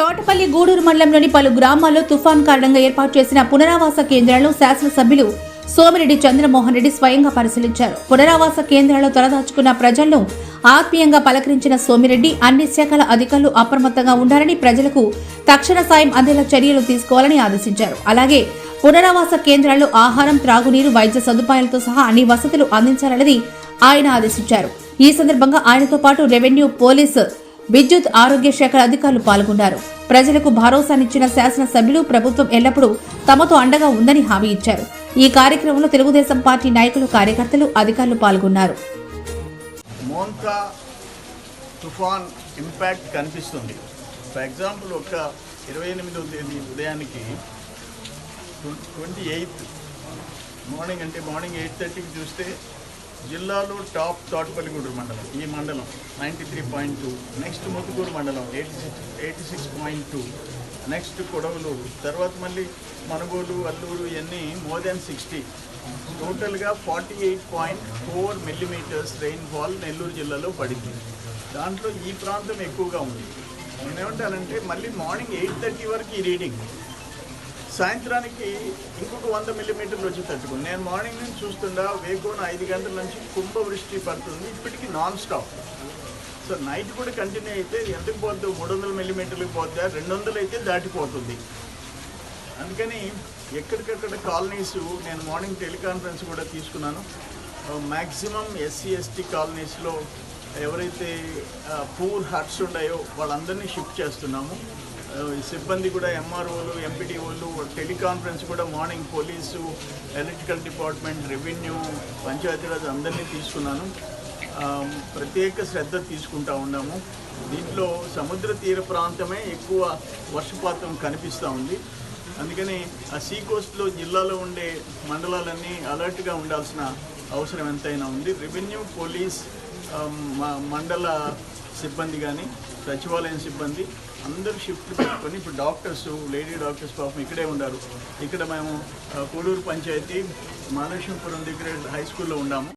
తోటపల్లి గూడూరు మండలంలోని పలు గ్రామాల్లో తుఫాన్ కారణంగా ఏర్పాటు చేసిన పునరావాస కేంద్రాలను శాసనసభ్యులు సోమిరెడ్డి చంద్రమోహన్ రెడ్డి స్వయంగా పరిశీలించారు. పునరావాస కేంద్రాల్లో తలదాచుకున్న ప్రజలను ఆత్మీయంగా పలకరించిన సోమిరెడ్డి అన్ని శాఖల అధికారులు అప్రమత్తంగా ఉండాలని ప్రజలకు తక్షణ సాయం అందేలా చర్యలు తీసుకోవాలని ఆదేశించారు. అలాగే పునరావాస కేంద్రాల్లో ఆహారం త్రాగునీరు వైద్య సదుపాయాలతో సహా అన్ని వసతులు అందించాలన్నది ఆయన ఆదేశించారు. ఈ సందర్భంగా ఆయనతో పాటు రెవెన్యూ పోలీసు విద్యుత్ ఆరోగ్య శాఖల అధికారులు పాల్గొన్నారు. ప్రజలకు భరోసానిచ్చిన శాసనసభ్యులు ప్రభుత్వం ఎల్లప్పుడూ తమతో అండగా ఉందని హామీ ఇచ్చారు. ఈ కార్యక్రమంలో తెలుగుదేశం పార్టీ నాయకులు కార్యకర్తలు అధికారులు పాల్గొన్నారు. మోన్కా తుఫాన్ ఇంపాక్ట్ కనిపిస్తుంది. ఫర్ ఎగ్జాంపుల్ ఒక ఇరవై ఎనిమిదవ తేదీ ఉదయానికి ట్వంటీ ఎయిత్ మార్నింగ్ అంటే మార్నింగ్ ఎయిట్ థర్టీకి చూస్తే జిల్లాలో టాప్ తోటపల్లిగూడూరు మండలం ఈ మండలం ninety three point two next Muthukur మండలం eighty six eighty six point two next Kodavalur తర్వాత మళ్ళీ మనుగోలు అల్లూరు ఇవన్నీ మోర్ దెన్ సిక్స్టీ టోటల్గా forty eight point four millimetres rainfall Nellore జిల్లాలో పడింది. దాంట్లో ఈ ప్రాంతం ఎక్కువగా ఉంది. నేనేమంటానంటే మళ్ళీ మార్నింగ్ ఎయిట్ థర్టీ వరకు ఈ రీడింగ్ సాయంత్రానికి ఇంకొక వంద మిల్లీమీటర్లు వచ్చి తట్టుకుంది నేను మార్నింగ్ నుంచి చూస్తుండా వేకోన ఐదు గంటల నుంచి కుంభవృష్టి పడుతుంది. ఇప్పటికీ నాన్ స్టాప్ సో నైట్ కూడా కంటిన్యూ అయితే ఎంతకు పోద్దు మూడు వందల మిల్లీమీటర్లకు పోతే రెండు వందలు అయితే దాటిపోతుంది. అందుకని ఎక్కడికక్కడ కాలనీస్ నేను మార్నింగ్ టెలికాన్ఫరెన్స్ కూడా తీసుకున్నాను. మ్యాక్సిమం ఎస్సీ ఎస్టీ కాలనీస్లో ఎవరైతే పూర్ హట్స్ ఉన్నాయో వాళ్ళందరినీ షిఫ్ట్ చేస్తున్నాము. సిబ్బంది కూడా ఎంఆర్ఓలు ఎంపీటీఓలు టెలికాన్ఫరెన్స్ కూడా morning police electrical department revenue Panchayati Raj అందరినీ తీసుకున్నాను. ప్రత్యేక శ్రద్ధ తీసుకుంటా ఉన్నాము. దీంట్లో సముద్ర తీర ప్రాంతమే ఎక్కువ వర్షపాతం కనిపిస్తూ ఉంది. అందుకని ఆ సీ కోస్ట్లో జిల్లాలో ఉండే మండలాలన్నీ అలర్ట్గా ఉండాల్సిన అవసరం ఎంతైనా ఉంది. రెవెన్యూ పోలీస్ మండల సిబ్బంది కానీ సచివాలయం సిబ్బంది అందరూ షిఫ్ట్ పెట్టుకొని ఇప్పుడు డాక్టర్స్ లేడీ డాక్టర్స్ పాపం ఇక్కడే ఉన్నారు ఇక్కడ మేము ఆ, కోడూరు పంచాయతీ మానేశ్వరపురం దగ్గర హై స్కూల్లో ఉన్నాము.